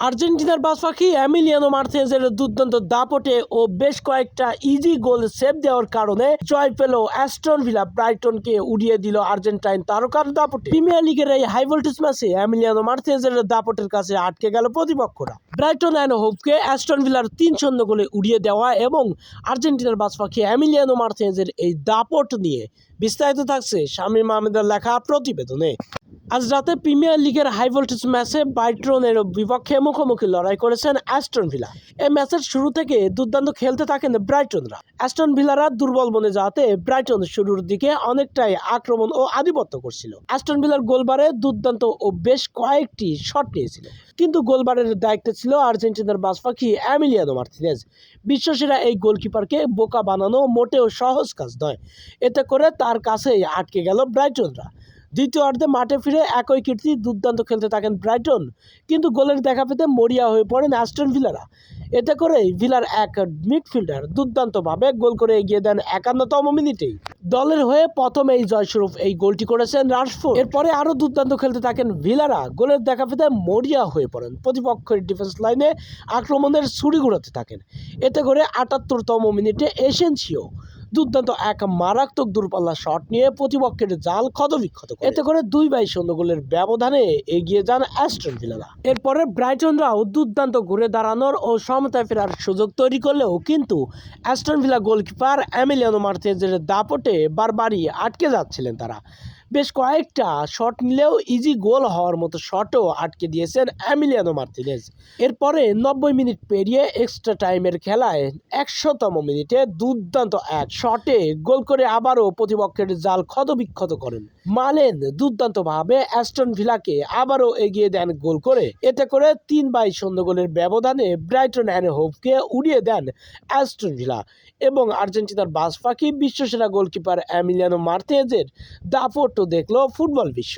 আর্জেন্টিনার বাস পাখি অ্যামিলিয়ানো মার্থেজের দুর্দান্ত দাপটে ও বেশ কয়েকটা ইজি গোল সেভ দেওয়ার কারণে জয় পেল অ্যাস্টন ভিলা ব্রাইটনকে উড়িয়ে দিল আর্জেন্টাইন তারকার দাপটে। প্রিমিয়ার লিগের এই হাই ভোল্টেজ ম্যাচে অ্যামিলিয়ানো মার্থেজের দাপটের কাছে আটকে গেল প্রতিপক্ষরা। ব্রাইটন অ্যান্ড হোপকে অ্যাস্টন ভিলার তিন শূন্য গোলে উড়িয়ে দেওয়া এবং আর্জেন্টিনার বাস পাখি অ্যামিলিয়ানো মার্থেজের এই দাপট নিয়ে বিস্তারিত থাকছে শামীম আহমেদের লেখা প্রতিবেদনে। আজ রাতে প্রিমিয়ার লিগের হাই ভোল্টেজ ম্যাচে ব্রাইটনের বিপক্ষে মুখোমুখি লড়াই করেছেন অ্যাস্টন ভিলা। এই ম্যাচের শুরু থেকে দুর্দান্ত খেলতে থাকেন ব্রাইটনরা। অ্যাস্টন ভিলারা দুর্বল বনে যাওয়াতে ব্রাইটন শুরুর দিকে অনেকটাই আক্রমণ ও আধিপত্য করছিল। অ্যাস্টন ভিলার গোলবারে দুর্দান্ত ও বেশ কয়েকটি শট নিয়েছিল। কিন্তু গোলবারের দায়িত্বে ছিল আর্জেন্টিনার বাস পাখি অ্যামিলিয়ানো মার্তিনেজ। বিশ্বসেরা এই গোলকিপারকে বোকা বানানো মোটেও সহজ কাজ নয়। এতে করে তার কাছেই আটকে গেল ব্রাইটনরা। দ্বিতীয়ার্ধে মাঠে ফিরে একই কীর্তি দুর্দান্ত খেলতে থাকেন ব্রাইটন। কিন্তু গোলের দেখা পেতে মরিয়া হয়ে পড়েন অ্যাস্টন ভিলারা। এতে করে ভিলার এক মিডফিল্ডার দুর্দান্তভাবে গোল করে এগিয়ে দেন একান্নতম মিনিটেই। দলের হয়ে প্রথম এই জয়স্বরূপ এই গোলটি করেছেন রাশফোর্ড। এরপরে আরও দুর্দান্ত খেলতে থাকেন ভিলারা। গোলের দেখা পেতে মরিয়া হয়ে পড়েন। প্রতিপক্ষের ডিফেন্স লাইনে আক্রমণের ছুরি ঘুরাতে থাকেন। এতে করে আটাত্তরতম মিনিটে এসেন্সিও দুর্দান্ত এক মারাত্মক দূরপাল্লা শট নিয়ে প্রতিপক্ষের জাল ক্ষতবিক্ষত। এতে করে দুই বাই শূন্য গোলের ব্যবধানে এগিয়ে যান অ্যাস্টন ভিলারা এরপরে ব্রাইটনরাও দুর্দান্ত ঘুরে দাঁড়ানোর ও সমতায় ফেরার সুযোগ তৈরি করলেও কিন্তু অ্যাস্টন ভিলা গোলকিপার অ্যামিলিয়ানো মার্তেজের দাপটে বারবারই আটকে যাচ্ছিলেন তারা বেশ কয়েকটা শট নিলেও ইজি গোল হওয়ার মতো শটও আটকে দিয়েছেন অ্যামিলিয়ানো মার্তিনেজ। এরপরে নব্বই মিনিট পেরিয়ে এক্সট্রা টাইমের খেলায় একশোতম মিনিটে দুর্দান্ত এক শটে গোল করে আবারও প্রতিপক্ষের জাল ক্ষতবিক্ষত করেন। মালেন দুর্দান্তভাবে অ্যাস্টন ভিলাকে আবারও এগিয়ে দেন গোল করে। এতে করে তিন বাই শূন্য গোলের ব্যবধানে ব্রাইটন অ্যান্ড হোপকে উড়িয়ে দেন অ্যাস্টন ভিলা এবং আর্জেন্টিনার বাস পাখি বিশ্বসেরা গোলকিপার অ্যামিলিয়ানো মার্তেজের দাপটও দেখল ফুটবল বিশ্ব।